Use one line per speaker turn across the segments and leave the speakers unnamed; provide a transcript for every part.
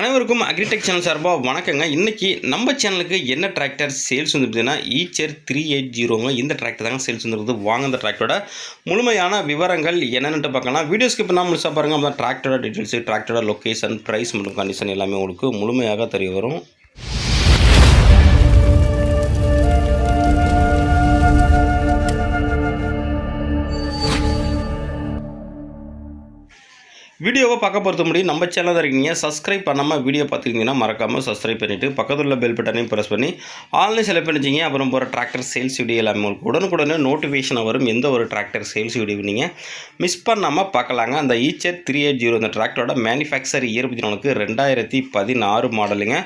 அனைவருக்கும் agritech channel சார்பாக வணக்கங்க. இன்றைக்கி நம்ம சேனலுக்கு என்ன டிராக்டர் சேல்ஸ் வந்துருக்குதுன்னா ஈச்சர் த்ரீ எயிட் ஜீரோங்க இந்த டிராக்டர் தாங்க சேல்ஸ் வந்துருக்குது. வாங்க அந்த டிராக்டரோட முழுமையான விவரங்கள் என்னென்னு பார்க்கலாம். வீடியோ ஸ்கிப் பண்ணால் முழுசாக பாருங்கள் அப்போ டிராக்டரோட டீட்டெயில்ஸு டிராக்டரோட லொக்கேஷன் ப்ரைஸ் மற்றும் கண்டிஷன் எல்லாமே உங்களுக்கு முழுமையாக தெரிய வரும். வீடியோவை பார்க்க பொறுத்த முடியும் நம்ம சேனல் தான் இருக்கீங்க. சப்ஸ்கிரைப் பண்ணாமல் வீடியோ பார்த்துக்கிங்கன்னா மறக்காமல் சப்ஸ்கிரைப் பண்ணிவிட்டு பக்கத்தில் உள்ள பெல் பட்டனையும் ப்ரெஸ் பண்ணி ஆன்லைன் செலக்ட் பண்ணிச்சிங்க அப்புறம் போகிற டிராக்டர் சேல்ஸ் வீடியோ எல்லாமே உங்களுக்கு உடனுக்குடனே நோட்டிஃபிகேஷன் வரும். எந்த ஒரு டிராக்டர் சேல்ஸ் வீடியோ நீங்கள் மிஸ் பண்ணாமல் பார்க்கலாங்க. அந்த ஈச்சர் த்ரீ எயிட் ஜீரோ அந்த டிராக்டரோட மேனுஃபேக்சர் இயர் பற்றினவனுக்கு ரெண்டாயிரத்தி பதினாறு மாடலுங்க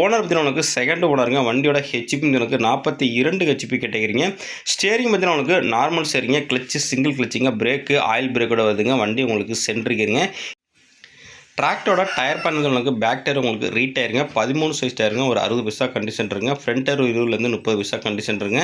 ஓனர் பற்றினவனுக்கு செகண்ட் ஓனருங்க வண்டியோட ஹெச்பி பற்றினவனுக்கு நாற்பத்தி இரண்டு ஹெச்பி கேட்டகிறீங்க ஸ்டேரிங் பற்றினவனுக்கு நார்மல் ஸ்டேரிங்க கிளச்சு சிங்கிள் கிளச்சிங்க பிரேக்கு ஆயில் பிரேக்கோட வருதுங்க. வண்டி உங்களுக்கு சென்ட்ரிக்குங்க டிராக்டரோட டயர் பண்ணது உங்களுக்கு பேக் டயர் உங்களுக்கு ரீட் டயருங்க பதிமூணு சைஸ் டயருங்க ஒரு அறுபது பைசா கண்டிஷன் இருங்க. ஃப்ரண்ட் டயர் இருபதுலேருந்து முப்பது பைசா கண்டிஷன் இருங்க.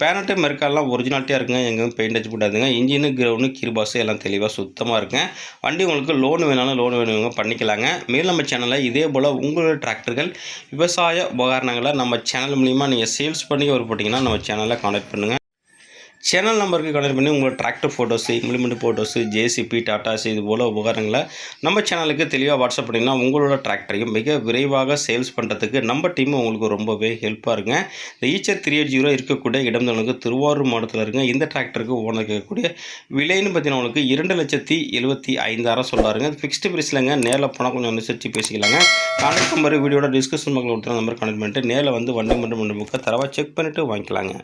பேனட்டு மெருக்காலாம் ஒரிஜினாலிட்டியாக இருக்குங்க. எங்கேயும் பெயிண்ட் அடிச்சு போட்டாதுங்க இன்ஜினு கிரவுண்டு கிருபாஸு எல்லாம் தெளிவாக சுத்தமாக இருக்குங்க வண்டி உங்களுக்கு லோன் வேணாலும் லோன் வேணுங்க. பண்ணிக்கலாங்க. மேலும் நம்ம சேனலில் இதே போல் உங்களோட டிராக்டர்கள் விவசாய உபகரணங்களை நம்ம சேனல் மூலிமா நீங்கள் சேல்ஸ் பண்ணி ஒரு போட்டிங்கன்னா நம்ம சேனலில் கான்டாக்ட் பண்ணுங்கள் சேனல் நம்பருக்கு கனெக்ட் பண்ணி உங்களோட tractor photos implement photos JCB Tatas இது போல் உபகரணங்களை நம்ம சேனலுக்கு தெளிவாக வாட்ஸ்அப் பண்ணிங்கன்னா உங்களோட டிராக்டரையும் மிக விரைவாக சேல்ஸ் பண்ணுறதுக்கு நம்ம டீம் உங்களுக்கு ரொம்பவே ஹெல்ப்பாக இருங்க இந்த ஈச்சர் த்ரீ எயிட் ஜீரோ இருக்கக்கூடிய இடம் திருவாரூர் மாவட்டத்தில் இருங்க இந்த டிராக்டருக்கு ஓனர் இருக்கக்கூடிய விலைன்னு பார்த்தீங்கன்னா உங்களுக்கு இரண்டு லட்சத்தி எழுபத்தி ஐந்தாயிரம் சொல்லாருங்க ஃபிக்ஸ்டு ப்ரைஸ்லங்க நேரில் போனால் கொஞ்சம் அனுசரித்து பேசிக்கலாங்க கான்டாக்ட் நம்பர் வீடியோட டிஸ்கஷன் மக்கள் கொடுத்துருங்க நம்பர் கனெக்ட் பண்ணிட்டு நேரில் வந்து வண்டி மட்டும் மட்டும் புக்கை தரவாக செக் பண்ணிவிட்டு வாங்கிக்கலாங்க